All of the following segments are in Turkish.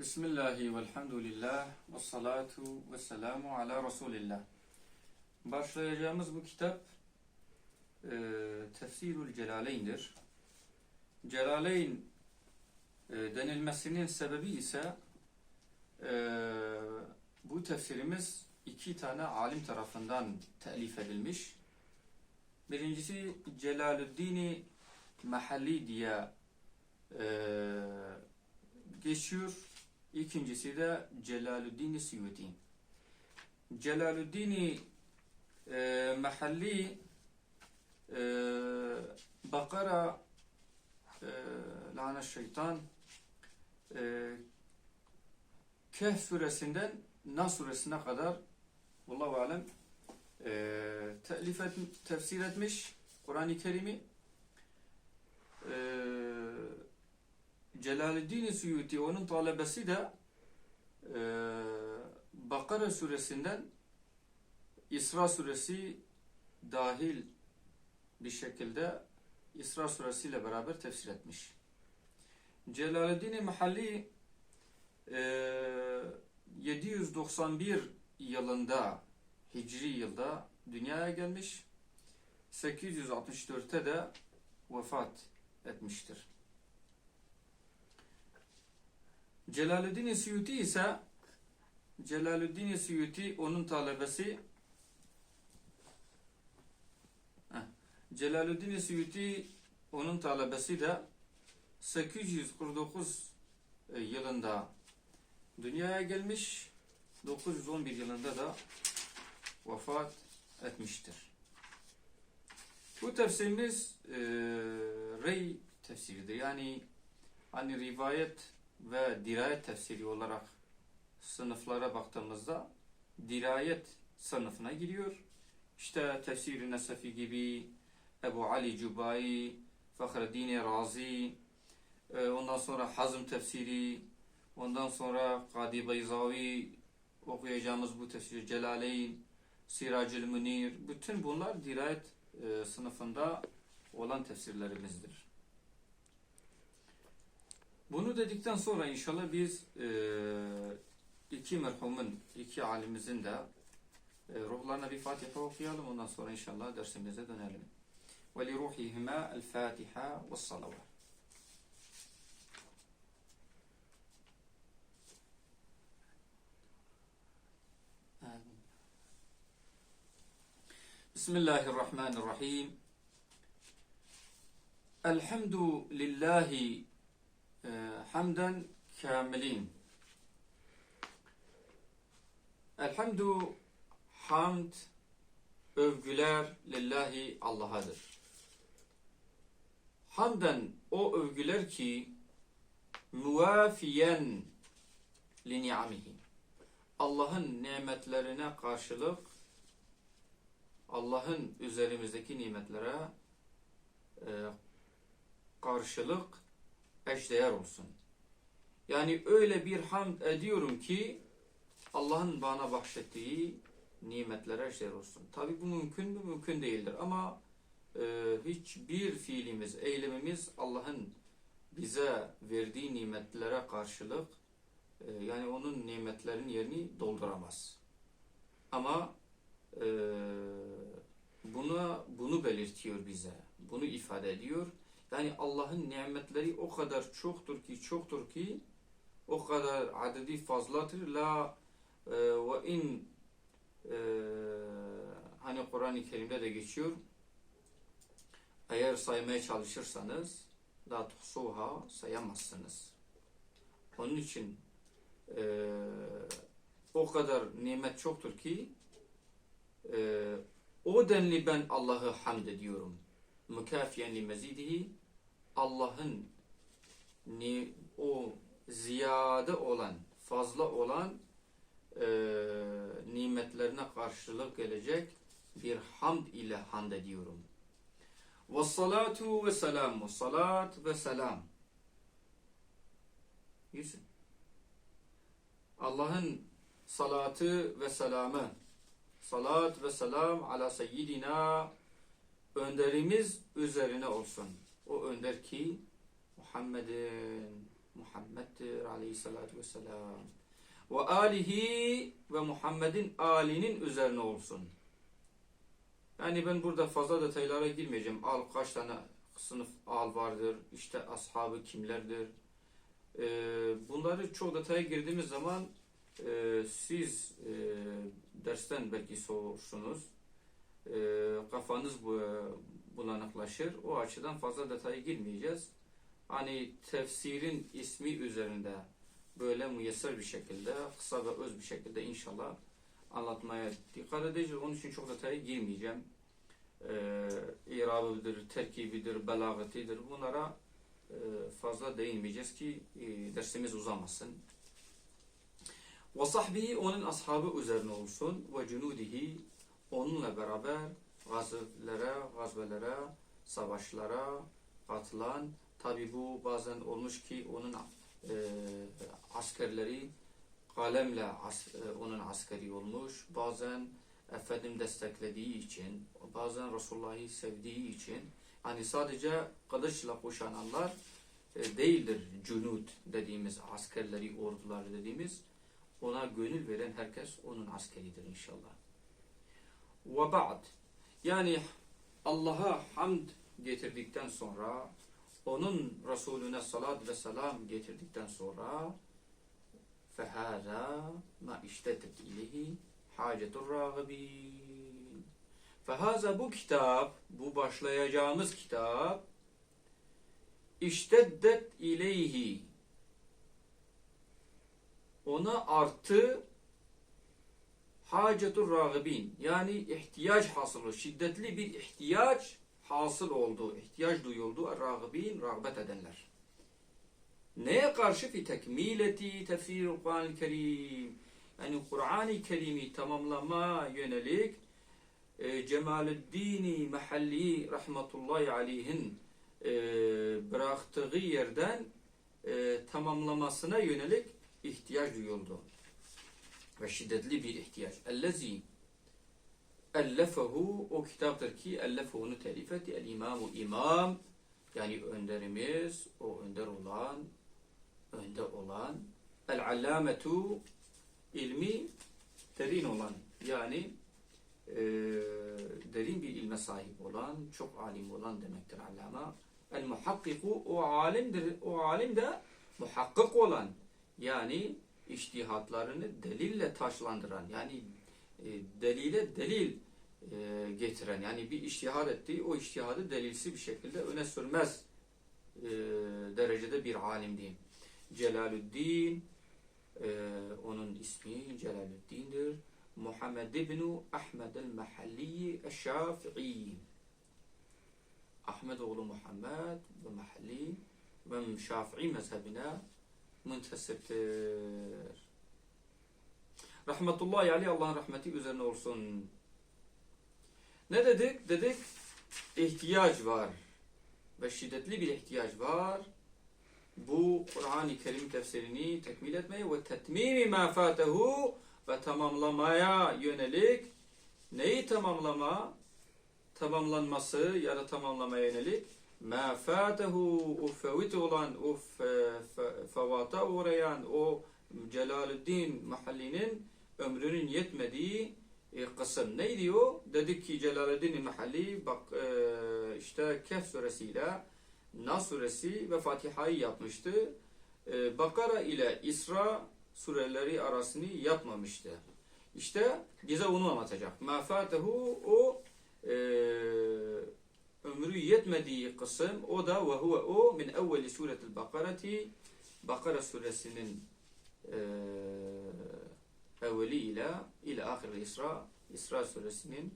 Bismillahi velhamdülillah ve salatu ve selamu ala Resulillah. Başlayacağımız bu kitap e, Tefsirul Celaleyn'dir. Celaleyn e, denilmesinin sebebi ise e, bu tefsirimiz iki tane alim tarafından telif edilmiş. Birincisi Celalüddin Mahalli diye e, geçiyor. İkincisi de Celalüddin Suyuti. Celalüddin e, Mahalli e, Bakara e, lanet şeytan e, Kehf suresinden Nas suresine kadar Allahu alem e, telif et, tefsir etmiş Kur'an-ı Kerim'i e, Celaleddin Suyuti onun talebesi de e, Bakara suresinden İsra suresi dahil bir şekilde İsra suresiyle beraber tefsir etmiş. Celaleddin Mahalli e, 791 yılında Hicri yılda dünyaya gelmiş. 864'te de vefat etmiştir. Celaleddin Suyuti ise Celaleddin Suyuti onun talebesi. Celaleddin Suyuti onun talebesi de 849 e, yılında dünyaya gelmiş 911 yılında da vefat etmiştir. Bu tefsirimiz e, rey tefsiridir. Yani hani rivayet ve dirayet tefsiri olarak sınıflara baktığımızda dirayet sınıfına giriyor. İşte tefsir-i Nesefi gibi, Ebu Ali Cubai, Fahreddin Razi, e, ondan sonra Hazm tefsiri, ondan sonra Kadi Beyzavi okuyacağımız bu tefsir Celaleyn, Siracül Münir, bütün bunlar dirayet e, sınıfında olan tefsirlerimizdir. Bunu dedikten sonra inşallah biz e, iki merhumun, iki alimimizin de e, ruhlarına bir Fatiha okuyalım. Ondan sonra inşallah dersimize dönelim. Li ruhihima el Fatiha ve salavat. Bismillahirrahmanirrahim. Elhamdülillahi e, hamden kamilin. Elhamdü hamd övgüler lillahi Allah'adır. Hamden o övgüler ki muvafiyen li ni'amihi. Allah'ın nimetlerine karşılık Allah'ın üzerimizdeki nimetlere e, karşılık eşdeğer olsun. Yani öyle bir hamd ediyorum ki Allah'ın bana bahşettiği nimetlere eşdeğer olsun. Tabi bu mümkün mü? Mümkün değildir. Ama e, hiçbir fiilimiz, eylemimiz Allah'ın bize verdiği nimetlere karşılık e, yani onun nimetlerin yerini dolduramaz. Ama e, buna bunu belirtiyor bize. Bunu ifade ediyor. Yani Allah'ın nimetleri o kadar çoktur ki çoktur ki o kadar adedi fazladır. La e, ve in e, hani Kur'an-ı Kerim'de de geçiyor. Eğer saymaya çalışırsanız la tuhsuha sayamazsınız. Onun için e, o kadar nimet çoktur ki e, o denli ben Allah'ı hamd ediyorum. Mükafiyen li mezidihi Allah'ın o ziyade olan, fazla olan e, nimetlerine karşılık gelecek bir hamd ile hamd ediyorum. Ve salatu ve selamu. Salat ve selam. Yüzün. Allah'ın salatı ve selamı. Salat ve selam ala seyyidina önderimiz üzerine olsun. O önder ki Muhammed'in Muhammed'dir aleyhi aleyhissalatu vesselam. Ve alihi ve Muhammed'in alinin üzerine olsun. Yani ben burada fazla detaylara girmeyeceğim. Al kaç tane sınıf al vardır, işte ashabı kimlerdir. Ee, bunları çok detaya girdiğimiz zaman e, siz e, dersten belki soğursunuz. E, kafanız bu, bulanıklaşır. O açıdan fazla detaya girmeyeceğiz. Hani tefsirin ismi üzerinde böyle müyesser bir şekilde, kısa ve öz bir şekilde inşallah anlatmaya dikkat edeceğiz. Onun için çok detaya girmeyeceğim. Ee, irabıdır, terkibidir, belagatidir. Bunlara e, fazla değinmeyeceğiz ki e, dersimiz uzamasın. Ve sahbihi onun ashabı üzerine olsun ve cunudihi onunla beraber gazvelere, gazvelere, savaşlara katılan tabi bu bazen olmuş ki onun e, askerleri kalemle as, e, onun askeri olmuş. Bazen efendim desteklediği için, bazen Resulullah'ı sevdiği için hani sadece kılıçla kuşananlar e, değildir cunud dediğimiz askerleri, orduları dediğimiz ona gönül veren herkes onun askeridir inşallah. Ve ba'd yani Allah'a hamd getirdikten sonra onun Resulüne salat ve selam getirdikten sonra فَهَذَا مَا اِشْتَدَتْ اِلَيْهِ حَاجَةُ الرَّاغِبِينَ فَهَذَا bu kitap, bu başlayacağımız kitap اِشْتَدَّتْ اِلَيْهِ ona artı hacetur ragibin yani ihtiyaç hasılı, şiddetli bir ihtiyaç hasıl oldu, ihtiyaç duyuldu ragibin, rağbet edenler. Neye karşı fi tekmileti tefsirul Kur'an-ı Kerim yani Kur'an-ı Kerim'i tamamlama yönelik e, Cemaluddin Mahalli rahmetullahi aleyhin e, bıraktığı yerden e, tamamlamasına yönelik ihtiyaç duyuldu. Ve şiddetli bir ihtiyaç. Ellezi ellefehu o kitaptır ki ellefehu'nu telif etti. El imamu imam yani önderimiz, o önder olan önde olan el allametu ilmi derin olan yani e, derin bir ilme sahip olan, çok alim olan demektir allama. El muhakkiku o alimdir, o alim de muhakkik olan yani iştihatlarını delille taşlandıran yani e, delile delil e, getiren yani bir iştihad ettiği o iştihadı delilsi bir şekilde öne sürmez e, derecede bir alim diyeyim. Celalüddin e, onun ismi Celalüddin'dir. Muhammed ibn Ahmed el-Mahalli el-Şafi'i Ahmed oğlu Muhammed ve Mahalli ve Şafii mezhebine müntesiptir. Rahmetullahi aleyh Allah'ın rahmeti üzerine olsun. Ne dedik? Dedik ihtiyaç var. Ve şiddetli bir ihtiyaç var. Bu Kur'an-ı Kerim tefsirini tekmil etmeye ve tetmimi ma fatehu ve tamamlamaya yönelik neyi tamamlama? Tamamlanması ya da tamamlamaya yönelik ma fatehu o fevit olan o fevata uğrayan o Celaluddin Mahalli'nin ömrünün yetmediği e, kısım neydi o? Dedik ki Celaluddin Mahalli bak e, işte Kehf suresiyle Nas suresi ve Fatiha'yı yapmıştı. E, Bakara ile İsra sureleri arasını yapmamıştı. İşte bize onu anlatacak. Ma fatehu o e, ömrü yetmediği kısım o da ve huve o min evveli suretil Bakarati Bakara suresinin e, evveli ile ile ahir İsra İsra suresinin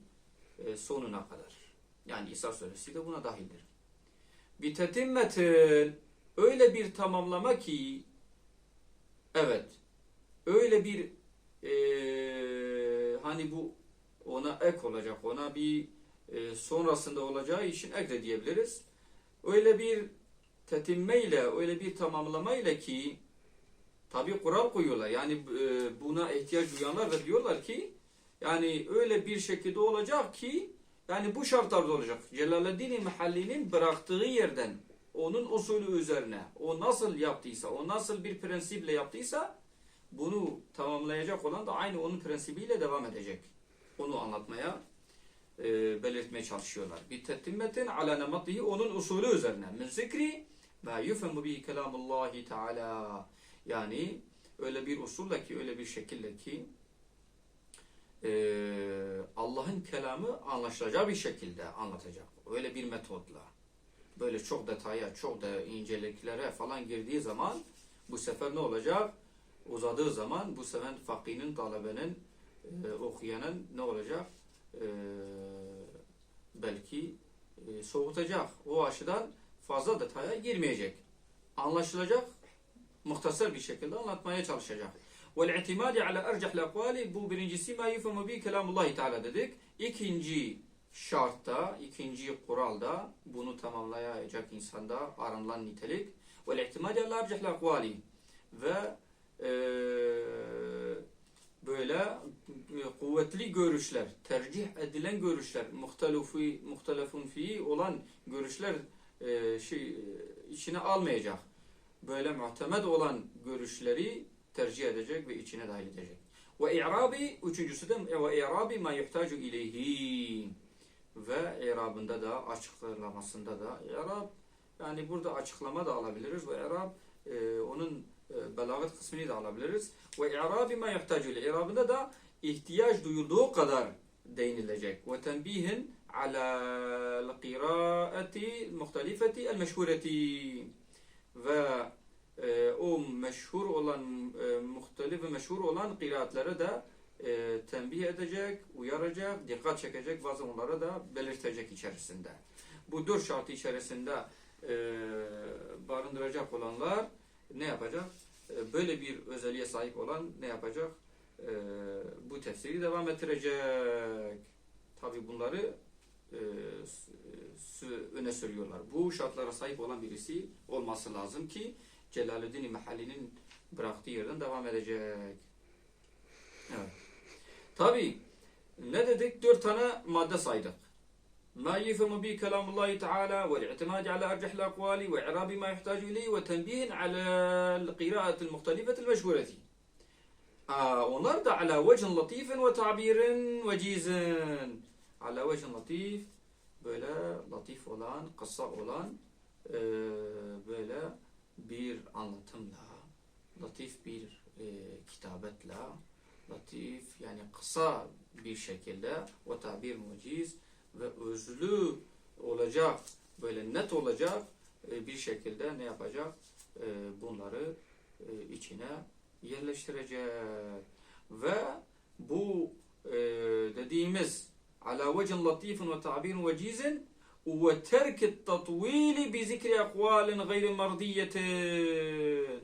e, sonuna kadar. Yani İsra suresi de buna dahildir. Bir tetimmetin öyle bir tamamlama ki evet öyle bir e, hani bu ona ek olacak ona bir e, sonrasında olacağı için ek de diyebiliriz. Öyle bir tetimme ile öyle bir tamamlama ile ki tabi kural koyuyorlar. Yani e, buna ihtiyaç duyanlar da diyorlar ki yani öyle bir şekilde olacak ki yani bu şartlarda olacak. Celaleddin Mahalli'nin bıraktığı yerden onun usulü üzerine o nasıl yaptıysa, o nasıl bir prensiple yaptıysa bunu tamamlayacak olan da aynı onun prensibiyle devam edecek. Onu anlatmaya, e, belirtmeye çalışıyorlar. Bir tettimmetin ala nematihi onun usulü üzerine. Min zikri ma yufemu bihi kelamullahi teala. Yani öyle bir usulle ki, öyle bir şekilde ki e, Allah'ın kelamı anlaşılacağı bir şekilde anlatacak. Öyle bir metodla. Böyle çok detaya, çok da inceliklere falan girdiği zaman bu sefer ne olacak? Uzadığı zaman bu sefer fakinin, talebenin, e, okuyanın ne olacak? E, belki e, soğutacak. O açıdan fazla detaya girmeyecek. Anlaşılacak, muhtasar bir şekilde anlatmaya çalışacak. وَالْاِعْتِمَادِ عَلَى اَرْجَحْ الْاَقْوَالِ Bu birincisi مَا يُفَمُ بِي كَلَامُ Teala dedik. İkinci şartta, ikinci kuralda bunu tamamlayacak insanda aranılan nitelik وَالْاِعْتِمَادِ عَلَى اَرْجَحْ الْاقْوَالِ Ve e, böyle e, kuvvetli görüşler, tercih edilen görüşler, muhtelefi, muhtelefun fi olan görüşler e, şey, e, içine almayacak. Böyle muhtemed olan görüşleri tercih edecek ve içine dahil edecek. Ve i'rabi, üçüncüsü de ve i'rabi ma yuhtacu ileyhi. Ve i'rabında da açıklamasında da i'rab yani burada açıklama da alabiliriz ve i'rab e, onun e, belagat kısmını da alabiliriz. Ve i'rabi ma ileyhi. İ'rabında da ihtiyaç duyulduğu kadar değinilecek. Ve tenbihin ala qiraati muhtelifeti el meşhureti ve e, o meşhur olan e, muhtelif ve meşhur olan kıraatlere de e, tembih edecek, uyaracak, dikkat çekecek bazı onlara da belirtecek içerisinde. Bu dört şartı içerisinde e, barındıracak olanlar ne yapacak? E, böyle bir özelliğe sahip olan ne yapacak? E, bu tefsiri devam ettirecek. Tabi bunları e, öne sürüyorlar. Bu şartlara sahip olan birisi olması lazım ki Celaleddin Mahalli'nin bıraktığı yerden devam edecek. Evet. Tabi ne dedik? Dört tane madde saydık. ما يفهم به كلام الله تعالى والاعتماد على أرجح الأقوال وإعراب ما يحتاج إليه وتنبيه على القراءة المختلفة المشهورة. آه da على وجه لطيف وتعبير وجيز. على وجه لطيف böyle latif olan, kısa olan e, böyle bir anlatımla, latif bir e, kitabetle, latif yani kısa bir şekilde o tabir ve özlü olacak, böyle net olacak e, bir şekilde ne yapacak? E, bunları e, içine yerleştirecek. Ve bu dediğimiz ala vecin latifin ve tabirin vecizin ve terk tatvili bi zikri akvalin gayri mardiyetin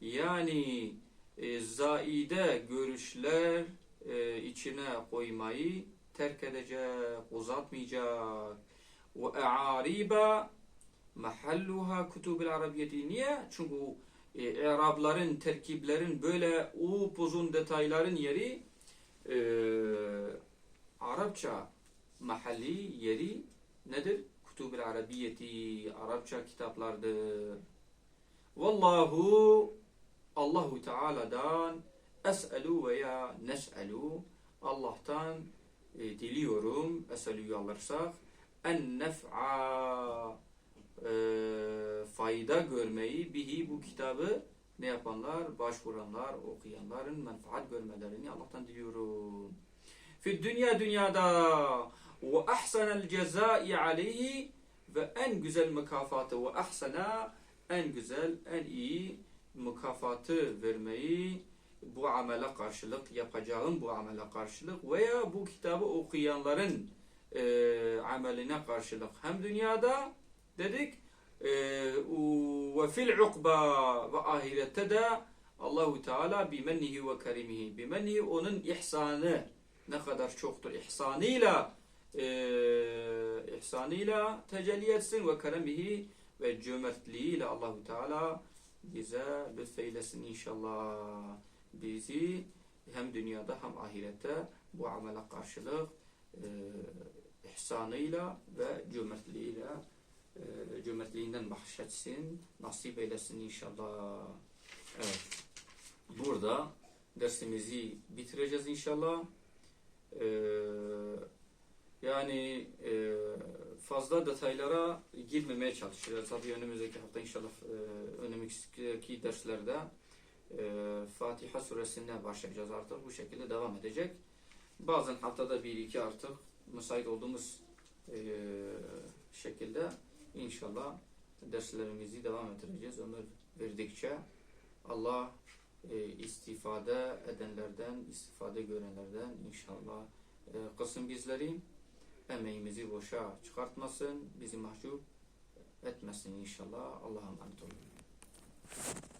yani e, zaide görüşler e, içine koymayı terk edecek, uzatmayacak. Ve e'ariba mahalluha kutubil arabiyeti. Niye? Çünkü e, i'rabların, terkiplerin böyle upuzun detayların yeri e, Arapça mahalli yeri nedir? Kutubil arabiyeti, Arapça kitaplardır. Vallahu Allahu Teala'dan es'elu veya nes'elu Allah'tan e, diliyorum es'elu alırsak en nef'a e, fayda görmeyi bihi bu kitabı ne yapanlar? Başvuranlar, okuyanların menfaat görmelerini Allah'tan diliyorum. Fi dünya dünyada ve ahsenel cezai aleyhi ve en güzel mükafatı ve ahsena en güzel, en iyi mükafatı vermeyi bu amele karşılık yapacağım bu amele karşılık veya bu kitabı okuyanların e, ameline karşılık hem dünyada dedik e, ve fil ukba ve ahirette de Allahu Teala bimennihi ve kerimihi bimennihi onun ihsanı ne kadar çoktur ihsanıyla e, ihsanıyla tecelli etsin ve keremihi ve cömertliğiyle Allahu Teala bize lütfeylesin inşallah. Bizi hem dünyada hem ahirette bu amele karşılık e, ihsanıyla ve cömertliğiyle e, cömertliğinden bahşetsin, nasip eylesin inşallah. Evet. Burada dersimizi bitireceğiz inşallah. Ee, yani e, fazla detaylara girmemeye çalışacağız. Tabii önümüzdeki hafta inşallah e, önümüzdeki derslerde e, Fatiha suresine başlayacağız artık. Bu şekilde devam edecek. Bazen haftada bir iki artık müsait olduğumuz e, şekilde inşallah derslerimizi devam ettireceğiz. Ömür verdikçe Allah e, istifade edenlerden, istifade görenlerden inşallah e, kısım bizleri emeğimizi boşa çıkartmasın, bizi mahcup etmesin inşallah. Allah'a emanet olun.